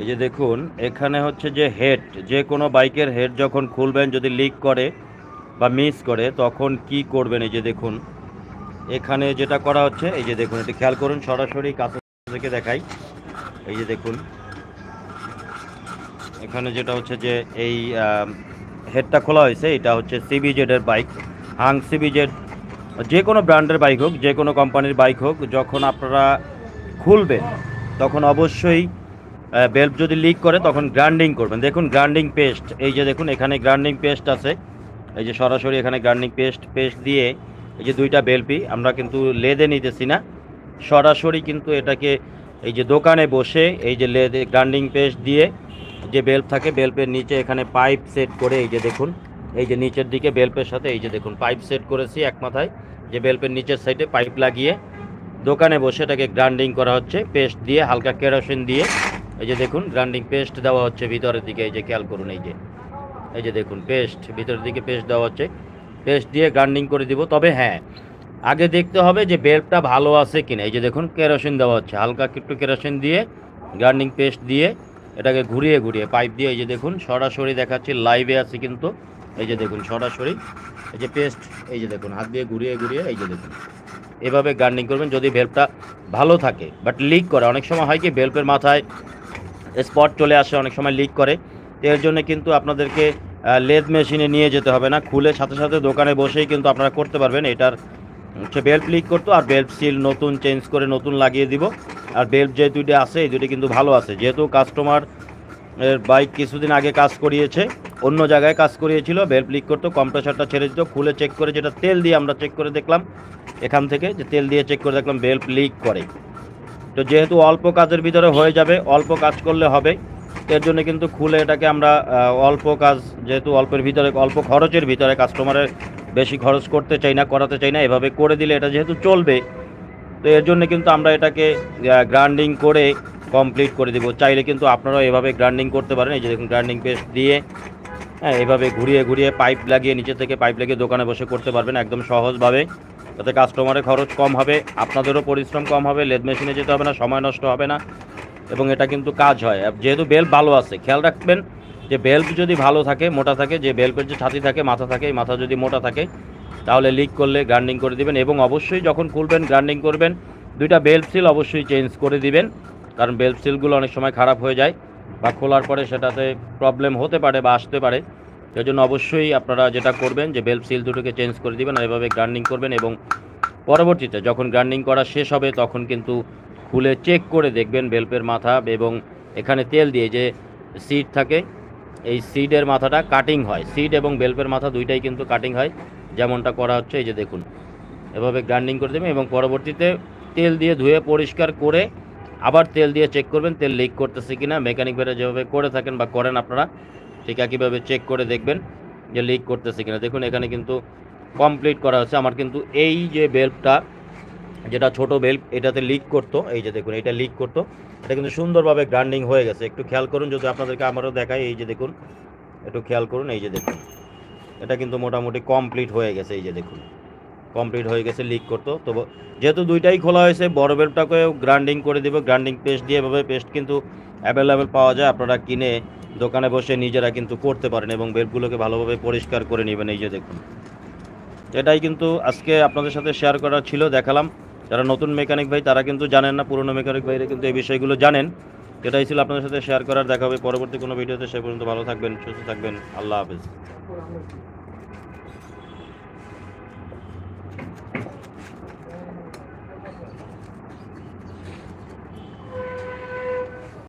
এই যে দেখুন, এখানে হচ্ছে যে হেড যে কোনো বাইকের হেড যখন খুলবেন, যদি লিক করে বা মিস করে, তখন কি করবেন? এই যে দেখুন, এখানে যেটা করা হচ্ছে, এই যে দেখুন, একটু খেয়াল করুন, সরাসরি কাছে থেকে দেখাই। এই যে দেখুন, এখানে যেটা হচ্ছে যে এই হেডটা খোলা হয়েছে, এটা হচ্ছে সিবিজেডের বাইক হাং সিবিজেড যে কোনো ব্র্যান্ডের বাইক হোক, যে কোনো কোম্পানির বাইক হোক, যখন আপনারা খুলবেন, তখন অবশ্যই বেল্ট যদি লিক করে, তখন গ্রাইন্ডিং করবেন। দেখুন গ্রাইন্ডিং পেস্ট এই যে দেখুন, এখানে গ্রাইন্ডিং পেস্ট আছে। এই যে সরাসরি এখানে গ্রাইন্ডিং পেস্ট পেস্ট দিয়ে এই যে দুইটা বেলপি আমরা কিন্তু লেদে নিতেছি না। সরাসরি কিন্তু এটাকে এই যে দোকানে বসে এই যে লেদে গ্রাইন্ডিং পেস্ট দিয়ে যে বেল্প থাকে বেল্পের নিচে এখানে পাইপ সেট করে এই যে দেখুন, এই যে নিচের দিকে বেল্পের সাথে এই যে দেখুন পাইপ সেট করেছি এক মাথায়। যে বেল্পের নিচের সাইডে পাইপ লাগিয়ে দোকানে বসে এটাকে গ্রাইন্ডিং করা হচ্ছে পেস্ট দিয়ে হালকা কেরোসিন দিয়ে এই যে দেখুন গ্রাইন্ডিং পেস্ট দেওয়া হচ্ছে ভিতরের দিকে, এই যে খেয়াল করুন এই যে। এই যে দেখুন পেস্ট ভিতরের দিকে পেস্ট দেওয়া হচ্ছে। পেস্ট দিয়ে গ্রাইন্ডিং করে দিব, তবে হ্যাঁ আগে দেখতে হবে যে বেল্টটা ভালো আছে কিনা। এই যে দেখুন কেরোসিন দেওয়া হচ্ছে, হালকা একটু কেরোসিন দিয়ে গ্রাইন্ডিং পেস্ট দিয়ে এটাকে ঘুরিয়ে ঘুরিয়ে পাইপ দিয়ে, এই যে দেখুন, সরাসরি দেখাচ্ছি লাইভে আছে কিন্তু। এই যে দেখুন, সরাসরি, এই যে পেস্ট এই যে দেখুন, হাত দিয়ে ঘুরিয়ে ঘুরিয়ে, এই যে দেখুন। এভাবে গার্নিং করবেন যদি ভেল্পটা ভালো থাকে। বাট লিক করে, অনেক সময় হয় কি ভেল্পের মাথায় স্পট চলে আসে, অনেক সময় লিক করে। এর জন্য কিন্তু আপনাদেরকে লেদ মেশিনে নিয়ে যেতে হবে না। খুলে সাথে সাথে দোকানে বসেই কিন্তু আপনারা করতে পারবেন। এটার হচ্ছে বেল্ট লিক করতো, আর বেল্ট সিল নতুন চেঞ্জ করে নতুন লাগিয়ে দিব। আর বেল্ট যে দুইটা আছে, এই দুটি কিন্তু ভালো আছে। যেহেতু কাস্টমার এর বাইক কিছুদিন আগে কাজ করিয়েছে, অন্য জায়গায় কাজ করিয়েছিল বেল্ট লিক করতো কম্প্রেসারটা ছেড়ে দিত, খুলে চেক করে যেটা তেল দিয়ে আমরা চেক করে দেখলাম, এখান থেকে যে তেল দিয়ে চেক করে দেখলাম বেল্ট লিক করে। তো যেহেতু অল্প কাজের ভিতরে হয়ে যাবে, অল্প কাজ করলে হবে। এর জন্য কিন্তু খুলে এটাকে আমরা অল্প কাজ, যেহেতু অল্পের ভিতরে, অল্প খরচের ভিতরে কাস্টমারের বেশি খরচ করতে চাই না, করাতে চাই না, এভাবে করে দিলে এটা যেহেতু চলবে, তো এর জন্য কিন্তু আমরা এটাকে গ্রাইন্ডিং করে কমপ্লিট করে দেবো। চাইলে কিন্তু আপনারাও এভাবে গ্রাইন্ডিং করতে পারেন। এই যে দেখুন গ্রাইন্ডিং পেস্ট দিয়ে হ্যাঁ এভাবে ঘুরিয়ে ঘুরিয়ে পাইপ লাগিয়ে, নিচে থেকে পাইপ লাগিয়ে দোকানে বসে করতে পারবেন একদম সহজভাবে। তাতে কাস্টমারের খরচ কম হবে, আপনাদেরও পরিশ্রম কম হবে, লেদ মেশিনে যেতে হবে না, সময় নষ্ট হবে না, এবং এটা কিন্তু কাজ হয়। যেহেতু বেল্ট ভালো আছে, খেয়াল রাখবেন যে বেল্ট যদি ভালো থাকে, মোটা থাকে, যে বেল্টের যে ছাতি থাকে, মাথা থাকে মাথা যদি মোটা থাকে, তাহলে লিক করলে গ্রাইন্ডিং করে দিবেন এবং অবশ্যই যখন খুলবেন গ্রাইন্ডিং করবেন, দুইটা বেল্ট সিল অবশ্যই চেঞ্জ করে দিবেন, কারণ বেল্ট সিলগুলো অনেক সময় খারাপ হয়ে যায় বা খোলার পরে সেটাতে প্রবলেম হতে পারে বা আসতে পারে। সেই জন্য অবশ্যই আপনারা যেটা করবেন যে বেল্ট সিল দুটোকে চেঞ্জ করে দিবেন আর এভাবে গ্রাইন্ডিং করবেন এবং পরবর্তীতে যখন গ্রাইন্ডিং করা শেষ হবে তখন কিন্তু খুলে চেক করে দেখবেন বেল্পের মাথা এবং এখানে তেল দিয়ে যে সিট থাকে, এই সিডের মাথাটা কাটিং হয়। সিড এবং বেল্পের মাথা দুইটাই কিন্তু কাটিং হয়। যেমনটা করা হচ্ছে, এই যে দেখুন। এভাবে গ্রাইন্ডিং করে দেবেন এবং পরবর্তীতে তেল দিয়ে ধুয়ে পরিষ্কার করে আবার তেল দিয়ে চেক করবেন, তেল লিক করতেছে কিনা। মেকানিক বেড়ে যেভাবে করে থাকেন বা করেন আপনারা ঠিক একইভাবে চেক করে দেখবেন যে লিক করতেছে কিনা। দেখুন, এখানে কিন্তু কমপ্লিট করা হচ্ছে। আমার কিন্তু এই যে বেল্টটা যেটা ছোট বেল্ট এটাতে লিক করতো। এই যে দেখুন, এটা লিক করতো। এটা কিন্তু সুন্দরভাবে গ্রাইন্ডিং হয়ে গেছে। একটু খেয়াল করুন, যদি আপনাদেরকে আমারও দেখাই, এই যে দেখুন, একটু খেয়াল করুন, এই যে দেখুন। এটা কিন্তু মোটামুটি কমপ্লিট হয়ে গেছে, এই যে দেখুন। কমপ্লিট হয়ে গেছে লিক করতো। তো যেহেতু দুইটাই খোলা হয়েছে, বড় বেল্টটাকেও গ্রাইন্ডিং করে দেবো। গ্রাইন্ডিং পেস্ট দিয়ে এভাবে পেস্ট কিন্তু অ্যাভেলেবেল পাওয়া যায়। আপনারা কিনে দোকানে বসে নিজেরা কিন্তু করতে পারেন এবং বেল্টগুলোকে ভালোভাবে পরিষ্কার করে নেবেন, এই যে দেখুন। এটাই কিন্তু আজকে আপনাদের সাথে শেয়ার করা ছিল, দেখালাম। যারা নতুন মেকানিক ভাই, তারা কিন্তু জানেন না, পুরনো মেকানিক ভাইরা কিন্তু এই বিষয়গুলো জানেন। এটাই ছিল আপনাদের সাথে শেয়ার করার, দেখা হবে পরবর্তী কোনো ভিডিওতে, সে পর্যন্ত ভালো থাকবেন, সুস্থ থাকবেন, আল্লাহ হাফেজ।